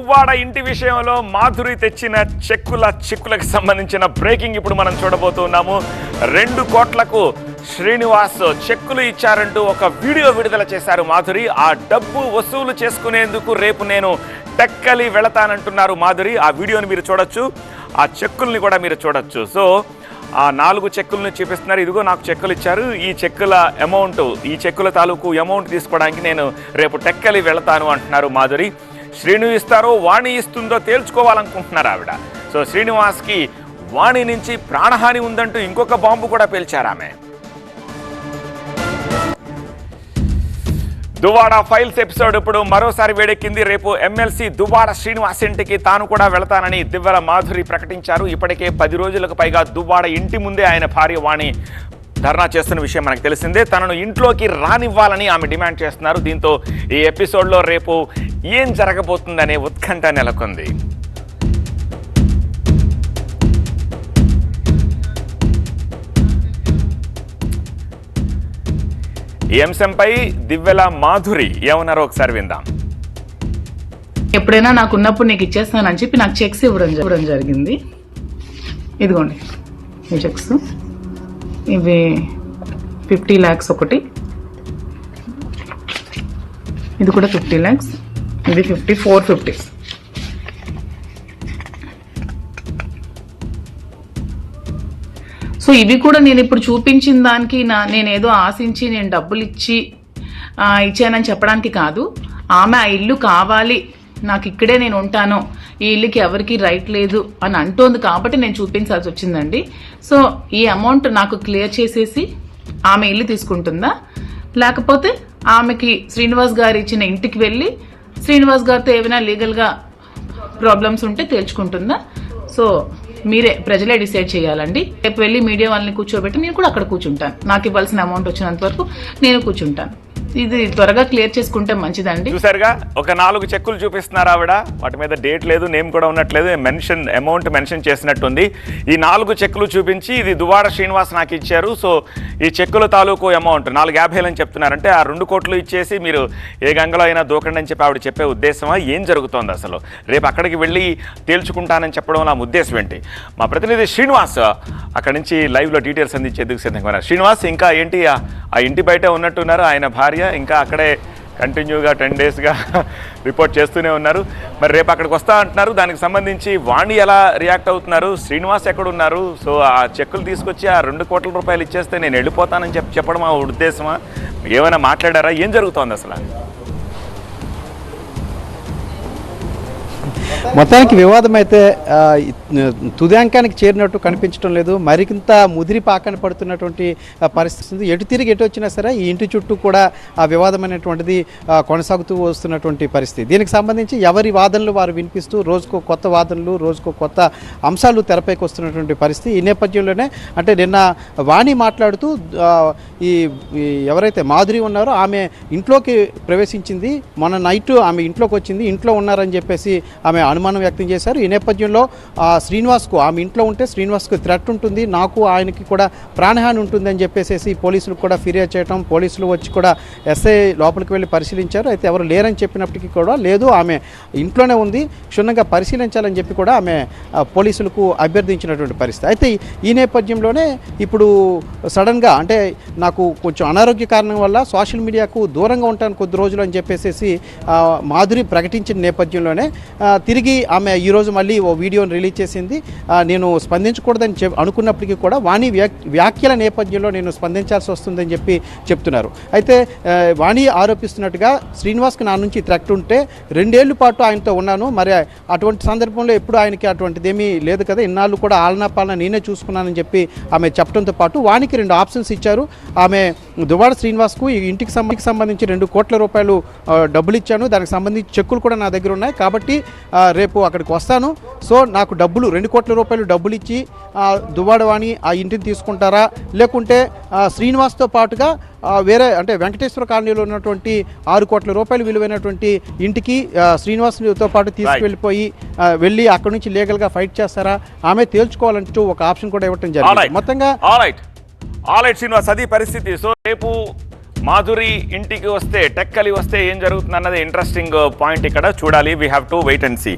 పువ్వాడ ఇంటి విషయంలో మాధురి తెచ్చిన చెక్కుల చిక్కులకు సంబంధించిన బ్రేకింగ్ ఇప్పుడు మనం చూడబోతున్నాము రెండు కోట్లకు శ్రీనివాస్ చెక్కులు ఇచ్చారంటూ ఒక వీడియో విడుదల చేశారు మాధురి. ఆ డబ్బు వసూలు చేసుకునేందుకు రేపు నేను టెక్కలి వెళతానంటున్నారు మాధురి. ఆ వీడియోని మీరు చూడొచ్చు ఆ చెక్కుల్ని కూడా మీరు చూడొచ్చు. సో ఆ నాలుగు చెక్కులను చూపిస్తున్నారు. ఇదిగో నాకు చెక్కులు ఇచ్చారు. ఈ చెక్కుల అమౌంట్ ఈ చెక్కుల తాలూకు అమౌంట్ తీసుకోవడానికి నేను రేపు టెక్కలి వెళతాను అంటున్నారు మాధురి. శ్రీను ఇస్తారో వాణి ఇస్తుందో తేల్చుకోవాలనుకుంటున్నారు ఆవిడ. సో శ్రీనివాస్కి వాణి నుంచి ప్రాణహాని ఉందంటూ ఇంకొక బాంబు కూడా పేల్చారు ఆమె దువాడ ఫైల్స్ ఎపిసోడ్ ఇప్పుడు మరోసారి వేడెక్కింది. రేపు ఎమ్మెల్సీ దువాడ శ్రీనివాస్ ఇంటికి తాను కూడా వెళతానని దివ్వెల మాధురి ప్రకటించారు. ఇప్పటికే పది రోజులకు పైగా దువ్వాడ ఇంటి ముందే ఆయన భార్య వాణి ధర్నా చేస్తున్న విషయం మనకు తెలిసిందే. తనను ఇంట్లోకి రానివ్వాలని ఆమె డిమాండ్ చేస్తున్నారు. దీంతో ఈ ఎపిసోడ్లో రేపు ఏం జరగబోతుందనే ఉత్కంఠ నెలకొంది. ఈ అంశంపై దివ్యల మాధురి ఏమన్నారో ఒకసారి విందాం. ఎప్పుడైనా నాకు ఉన్నప్పుడు నీకు ఇచ్చేస్తానని చెప్పి నాకు చెక్స్ ఇవ్వడం ఇవ్వడం జరిగింది. ఇదిగోండి ఈ చెక్స్. ఇవి ఫిఫ్టీ ల్యాక్స్ ఒకటి. ఇది కూడా ఫిఫ్టీ ల్యాక్స్ ఇది ఫిఫ్టీ ఫోర్ ఫిఫ్టీ. సో ఇవి కూడా నేను ఇప్పుడు చూపించిన దానికి నా నేనేదో ఆశించి నేను డబ్బులు ఇచ్చి ఇచ్చానని చెప్పడానికి కాదు. ఆమె ఆ ఇల్లు కావాలి. నాకు ఇక్కడే నేను ఉంటాను. ఈ ఇల్లుకి ఎవరికి రైట్ లేదు అని అంటోంది కాబట్టి నేను చూపించాల్సి వచ్చిందండి. సో ఈ అమౌంట్ నాకు క్లియర్ చేసేసి ఆమె ఇల్లు తీసుకుంటుందా? లేకపోతే ఆమెకి శ్రీనివాస్ గారు ఇచ్చిన ఇంటికి వెళ్ళి శ్రీనివాస్ గారితో ఏమైనా లీగల్గా ప్రాబ్లమ్స్ ఉంటే తేల్చుకుంటుందా? సో మీరే ప్రజలే డిసైడ్ చేయాలండి. రేపు వెళ్ళి మీడియా వాళ్ళని కూర్చోబెట్టి నేను కూడా అక్కడ కూర్చుంటాను. నాకు ఇవ్వాల్సిన అమౌంట్ వచ్చినంత వరకు నేను కూర్చుంటాను. ఇది త్వరగా క్లియర్ చేసుకుంటే మంచిదండి. చూసారుగా ఒక నాలుగు చెక్కులు చూపిస్తున్నారు ఆవిడ. వాటి మీద డేట్ లేదు నేమ్ కూడా ఉన్నట్లేదు మెన్షన్ అమౌంట్ మెన్షన్ చేసినట్టుంది. ఈ నాలుగు చెక్కులు చూపించి ఇది దువాడ శ్రీనివాస్ నాకు ఇచ్చారు. సో ఈ చెక్కుల తాలూకు అమౌంట్ నాలుగు యాభైలు అని చెప్తున్నారంటే ఆ రెండు కోట్లు ఇచ్చేసి మీరు ఏ గంగలో అయినా దూకండి అని చెప్పి ఆవిడ చెప్పే ఉద్దేశమా? ఏం జరుగుతోంది అసలు? రేపు అక్కడికి వెళ్ళి తేల్చుకుంటానని చెప్పడం నా ఉద్దేశం ఏంటి? మా ప్రతినిధి శ్రీనివాస్ అక్కడి నుంచి లైవ్లో డీటెయిల్స్ అందించేందుకు సిద్ధంగా ఉన్నారు. శ్రీనివాస్ ఇంకా ఏంటి? ఆ- ఆ ఇంటి బయట ఉన్నట్టున్నారు. ఆయన భార్య ఇంకా అక్కడే కంటిన్యూగా టెన్ డేస్గా రిపోర్ట్ చేస్తూనే ఉన్నారు. మరి రేపు అక్కడికి వస్తా అంటున్నారు. దానికి సంబంధించి వాణి ఎలా రియాక్ట్ అవుతున్నారు? శ్రీనివాస్ ఎక్కడున్నారు? సో ఆ చెక్కులు తీసుకొచ్చి ఆ రెండు కోట్ల రూపాయలు ఇచ్చేస్తే నేను వెళ్ళిపోతానని చెప్పి చెప్పడం ఆ ఉద్దేశమా? ఏమైనా మాట్లాడారా? ఏం జరుగుతోంది అసలు? మొత్తానికి వివాదం అయితే తుదాంకానికి చేరినట్టు కనిపించడం లేదు. మరికింత ముదిరి పాకన పడుతున్నటువంటి పరిస్థితి ఉంది. ఎటు తిరిగి ఎటు వచ్చినా సరే ఈ ఇంటి చుట్టూ కూడా ఆ వివాదం అనేటువంటిది కొనసాగుతూ వస్తున్నటువంటి పరిస్థితి. దీనికి సంబంధించి ఎవరి వాదనలు వారు వినిపిస్తూ రోజుకో కొత్త వాదనలు రోజుకో కొత్త అంశాలు తెరపైకి వస్తున్నటువంటి పరిస్థితి. ఈ నేపథ్యంలోనే అంటే నిన్న వాణి మాట్లాడుతూ ఈ ఎవరైతే మాధురి ఉన్నారో ఆమె ఇంట్లోకి ప్రవేశించింది. మొన్న నైట్ ఆమె ఇంట్లోకి వచ్చింది. ఇంట్లో ఉన్నారని చెప్పేసి ఆమె అనుమానం వ్యక్తం చేశారు. ఈ నేపథ్యంలో శ్రీనివాస్కు ఆమె ఇంట్లో ఉంటే శ్రీనివాస్కు థ్రెట్ ఉంటుంది. నాకు ఆయనకి కూడా ప్రాణహాని ఉంటుందని చెప్పేసి పోలీసులకు కూడా ఫిర్యాదు చేయడం పోలీసులు వచ్చి కూడా ఎస్ఐ లోపలికి వెళ్ళి పరిశీలించారు. అయితే ఎవరు లేరని చెప్పినప్పటికీ కూడా లేదు ఆమె ఇంట్లోనే ఉంది. క్షుణ్ణంగా పరిశీలించాలని చెప్పి కూడా ఆమె పోలీసులకు అభ్యర్థించినటువంటి పరిస్థితి. అయితే ఈ- నేపథ్యంలోనే ఇప్పుడు సడన్గా అంటే నాకు కొంచెం అనారోగ్య కారణం వల్ల సోషల్ మీడియాకు దూరంగా ఉంటాను కొద్ది రోజులు అని చెప్పేసి మాధురి ప్రకటించిన నేపథ్యంలోనే తిరిగి తిరిగి ఆమె ఈరోజు మళ్ళీ ఓ వీడియోని రిలీజ్ చేసింది. నేను స్పందించకూడదని చెప్ అనుకున్నప్పటికీ కూడా వాణి వ్యాక్ వ్యాఖ్యల నేపథ్యంలో నేను స్పందించాల్సి వస్తుందని చెప్పి చెప్తున్నారు. అయితే వాణి ఆరోపిస్తున్నట్టుగా శ్రీనివాస్కి నా నుంచి త్రెక్ట్ ఉంటే రెండేళ్ళ పాటు ఆయనతో ఉన్నాను. మరి అటువంటి సందర్భంలో ఎప్పుడు ఆయనకి అటువంటిది ఏమీ లేదు కదా. ఇన్నాళ్ళు కూడా ఆలనా పాలన నేనే చూసుకున్నానని చెప్పి ఆమె చెప్పడంతో పాటు వానికి రెండు ఆప్షన్స్ ఇచ్చారు. ఆమె దువాడ శ్రీనివాస్కు ఈ ఇంటికి సంబంధించి సంబంధించి రెండు కోట్ల రూపాయలు డబ్బులు ఇచ్చాను. దానికి సంబంధించి చెక్కులు కూడా నా దగ్గర ఉన్నాయి. కాబట్టి రేపు అక్కడికి వస్తాను. సో నాకు డబ్బులు రెండు కోట్ల రూపాయలు డబ్బులు ఇచ్చి ఆ, దువ్వాడ వాణి ఆ ఇంటిని తీసుకుంటారా? లేకుంటే శ్రీనివాస్తో పాటుగా వేరే అంటే వెంకటేశ్వర కాలనీలో ఉన్నటువంటి ఆరు కోట్ల రూపాయలు విలువైనటువంటి ఇంటికి శ్రీనివాస్తో పాటు తీసుకువెళ్ళిపోయి వెళ్ళి అక్కడి నుంచి లీగల్గా ఫైట్ చేస్తారా? ఆమె తేల్చుకోవాలంటూ ఒక ఆప్షన్ కూడా ఇవ్వటం జరిగింది. మొత్తంగా ఆల్ శ్రీనివాస్ అది పరిస్థితి. సో రేపు మాధురి ఇంటికి వస్తే టెక్కలి వస్తే ఏం జరుగుతుంది అన్నది ఇంట్రెస్టింగ్ పాయింట్ ఇక్కడ. చూడాలి. We have to wait and see